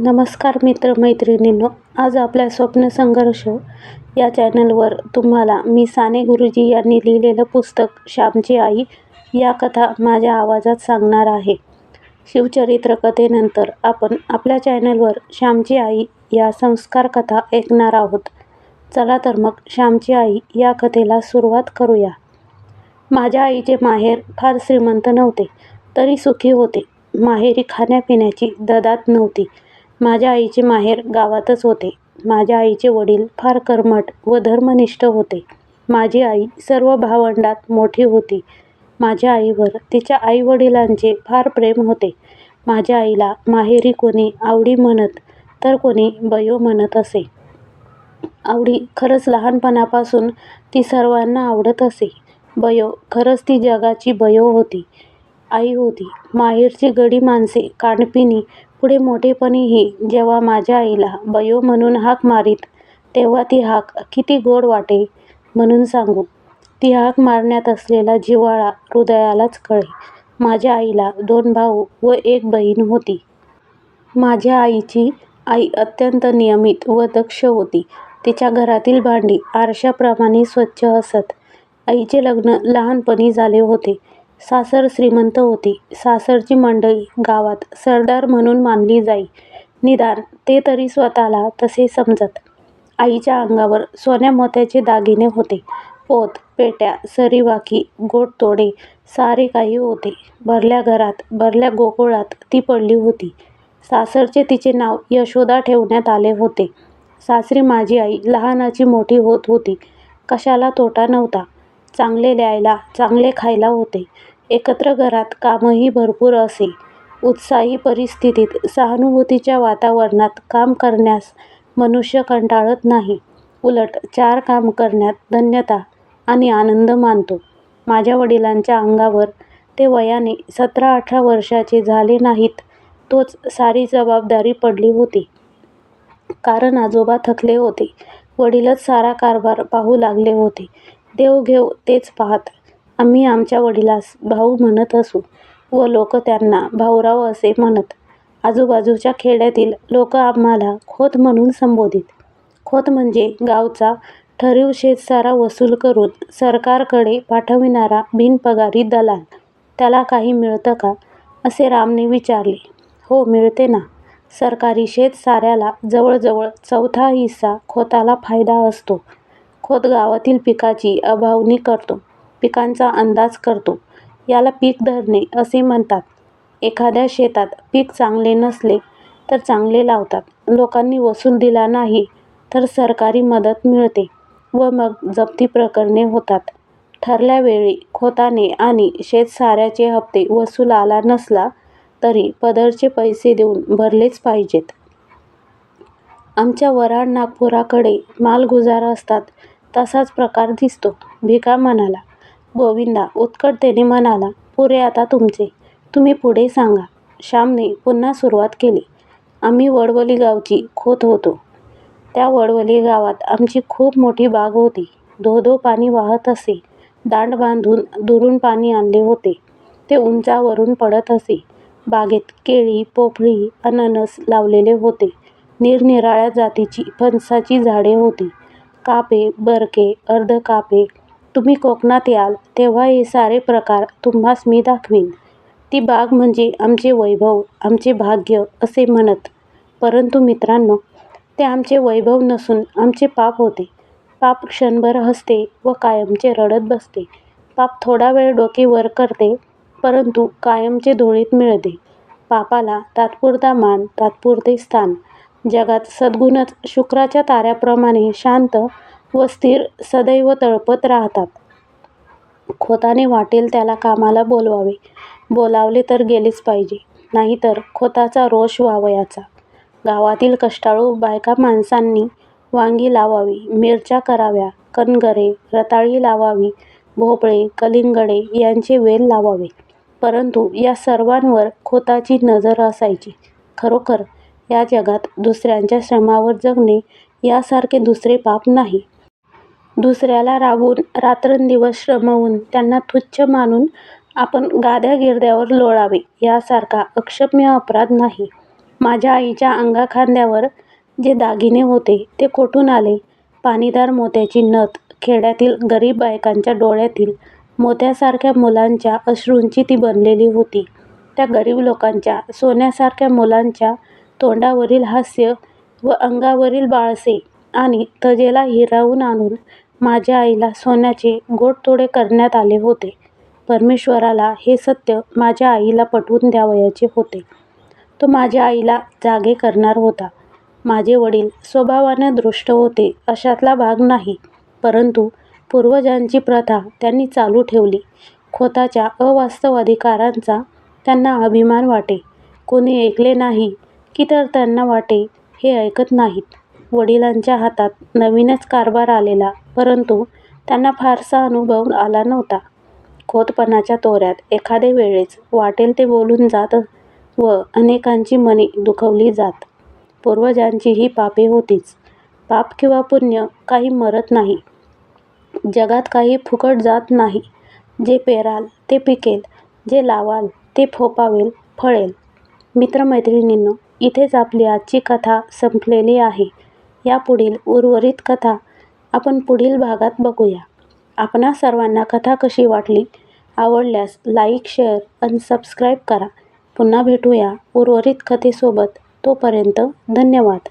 नमस्कार मित्र मैत्रिणींनो आज आपल्या स्वप्न संघर्ष या चॅनलवर तुम्हाला मी साने गुरुजी यांनी लिहिलेलं पुस्तक श्यामची आई या कथा माझ्या आवाजात सांगणार आहे. शिवचरित्र कथेनंतर आपण आपल्या चॅनलवर श्यामची आई या संस्कार कथा ऐकणार आहोत. चला तर मग श्यामची आई या कथेला सुरुवात करूया. माझ्या आईचे माहेर फार श्रीमंत नव्हते तरी सुखी होते. माहेरी खाण्यापिण्याची ददात नव्हती. माझ्या आईचे माहेर गावातच होते. माझ्या आईचे वडील फार कर्मठ व धर्मनिष्ठ होते. माझी आई सर्व भावंडात मोठी होती. माझ्या आईवर तिच्या आईवडिलांचे फार प्रेम होते. माझ्या आईला माहेरी कोणी आवडी म्हणत तर कोणी बयो म्हणत असे. आवडी खरंच लहानपणापासून ती सर्वांना आवडत असे. बयो खरंच ती जगाची बयो होती. आई होती माहेरची गडी माणसे कानपिनी पुढे मोठेपणीही जेव्हा माझ्या आईला बयो म्हणून हाक मारीत तेव्हा ती हाक किती गोड वाटे म्हणून सांगू. ती हाक मारण्यात असलेला जिव्हाळा हृदयालाच कळे माझ्या आईला दोन भाऊ व एक बहीण होती. माझ्या आईची आई अत्यंत नियमित व दक्ष होती. तिच्या घरातील भांडी आरशाप्रमाणे स्वच्छ असत. आईचे लग्न लहानपणी झाले होते. सासर श्रीमंत होती. सासरची मंडळी गावात सरदार म्हणून मानली जाई. निदान ते तरी स्वतःला तसे समजत. आईच्या अंगावर सोन्या मोत्याचे दागिने होते. पोत पेट्या सरीवाकी गोटतोडे सारे काही होते. भरल्या घरात भरल्या गोकुळात ती पडली होती. सासरचे तिचे नाव यशोदा ठेवण्यात आले होते. सासरी माझी आई लहानाची मोठी होत होती. कशाला तोटा नव्हता. चांगले लिहायला चांगले खायला होते. एकत्र घरात कामही भरपूर असे. उत्साही परिस्थितीत सहानुभूतीच्या वातावरणात काम करण्यास मनुष्य कंटाळत नाही. उलट चार काम करण्यात धन्यता आणि आनंद मानतो. माझ्या वडिलांच्या अंगावर ते वयाने सतरा अठरा वर्षाचे झाले नाहीत तोच सारी जबाबदारी पडली होती. कारण आजोबा थकले होते. वडीलच सारा कारभार पाहू लागले होते. देव घेव तेच पाहत. आम्ही आमच्या वडिलास भाऊ म्हणत असू व लोक त्यांना भाऊराव असे म्हणत. आजूबाजूच्या खेड्यातील लोक आम्हाला खोत म्हणून संबोधित. खोत म्हणजे गावचा ठरीव शेतसारा वसूल करून सरकारकडे पाठविणारा बिनपगारी दलाल. त्याला काही मिळतं का? असे रामने विचारले. हो मिळते ना. सरकारी शेतसाऱ्याला जवळजवळ चौथा हिस्सा खोताला फायदा असतो. खोत गावातील पिकाची अभावनी करतो. पिकांचा अंदाज करतो. याला पीक धरणे असे म्हणतात. एखाद्या शेतात पीक चांगले नसले तर चांगले लावतात. लोकांनी वसूल दिला नाही तर सरकारी मदत मिळते व मग जप्ती प्रकरणे होतात. ठरल्या वेळी खोताने आणि शेतसाऱ्याचे हप्ते वसूल आला नसला तरी पदरचे पैसे देऊन भरलेच पाहिजेत. आमच्या वऱ्हाड नागपुराकडे मालगुजार असतात. तसाच प्रकार दिसतो. भिका म्हणाला गोविंदा उत्कटतेने म्हणाला पुरे आता तुमचे. तुम्ही पुढे सांगा. श्यामने पुन्हा सुरुवात केली. आम्ही वडवली गावची खोत होतो. त्या वडवली गावात आमची खूप मोठी बाग होती. धो धो पाणी वाहत असे. दांड बांधून दुरून पाणी आणले होते. ते उंचावरून पडत असे. बागेत केळी पोफळी अननस लावलेले होते. निरनिराळ्या जातीची फणसाची झाडे होती. कापे बरके अर्ध कापे. तुम्ही कोकणात याल तेव्हा हे सारे प्रकार तुम्हास मी दाखवीन. ती बाग म्हणजे आमचे वैभव आमचे भाग्य असे म्हणत. परंतु मित्रांनो ते आमचे वैभव नसून आमचे पाप होते. पाप क्षणभर हसते व कायमचे रडत बसते. पाप थोडा वेळ डोके वर करते परंतु कायमचे धुळीत मिळते. पापाला तात्पुरता मान तात्पुरते स्थान. जगात सद्गुणच शुक्राच्या ताऱ्याप्रमाणे शांत व स्थिर सदैव तळपत राहतात. खोताने वाटेल त्याला कामाला बोलवावे. बोलावले तर गेलेच पाहिजे. नाहीतर खोताचा रोष व्हावयाचा गावातील कष्टाळू बायका माणसांनी वांगी लावावी मिरच्या कराव्या कणगरे रताळी लावावी भोपळे कलिंगडे यांचे वेल लावावे. परंतु या सर्वांवर खोताची नजर असायची. खरोखर या जगात दुसऱ्यांच्या श्रमावर जगणे यासारखे दुसरे पाप नाही दुसऱ्याला राबवून रात्रंदिवस श्रमवून त्यांना तुच्छ मानून आपण गाद्या गिरद्यावर लोळावे यासारखा अक्षम्य अपराध नाही माझ्या आईच्या अंगाखांद्यावर जे दागिने होते ते कोठून आले? पाणीदार मोत्याची नथ खेड्यातील गरीब बायकांच्या डोळ्यातील मोत्यासारख्या मुलांच्या अश्रूंची ती बनलेली होती. त्या गरीब लोकांच्या सोन्यासारख्या मुलांच्या तोंडावरील हास्य व अंगावरील बाळसे आणि तजेला हिरावून आणून माझ्या आईला सोन्याचे गोडतोडे करण्यात आले होते. परमेश्वराला हे सत्य माझ्या आईला पटवून द्यावयाचे होते. तो माझ्या आईला जागे करणार होता. माझे वडील स्वभावाने दुष्ट होते अशातला भाग नाही, परंतु पूर्वजांची प्रथा त्यांनी चालू ठेवली. खोताच्या अवास्तव अधिकारांचा त्यांना अभिमान वाटे. कोणी ऐकले नाही की तर त्यांना वाटे हे ऐकत नाहीत. वडिलांच्या हातात नवीनच कारभार आलेला परंतु त्यांना फारसा अनुभव आला नव्हता. खोतपणाच्या तोऱ्यात एखादे वेळेस वाटेल ते बोलून जात व अनेकांची मने दुखवली जात. पूर्वजांची ही पापे होतीच. पाप किंवा पुण्य काही मरत नाही. जगात काही फुकट जात नाही. जे पेराल ते पिकेल, जे लावाल ते फोफावेल, फळेल. मित्रमैत्रिणींनो, इथेच आपली आजची कथा संपलेली आहे. यापुढील उर्वरित कथा आपण पुढील भागात बघूया. आपणा सर्वांना कथा कशी वाटली? आवडल्यास लाईक, शेअर अन सबस्क्राईब करा. पुन्हा भेटूया उर्वरित कथेसोबत. तोपर्यंत धन्यवाद.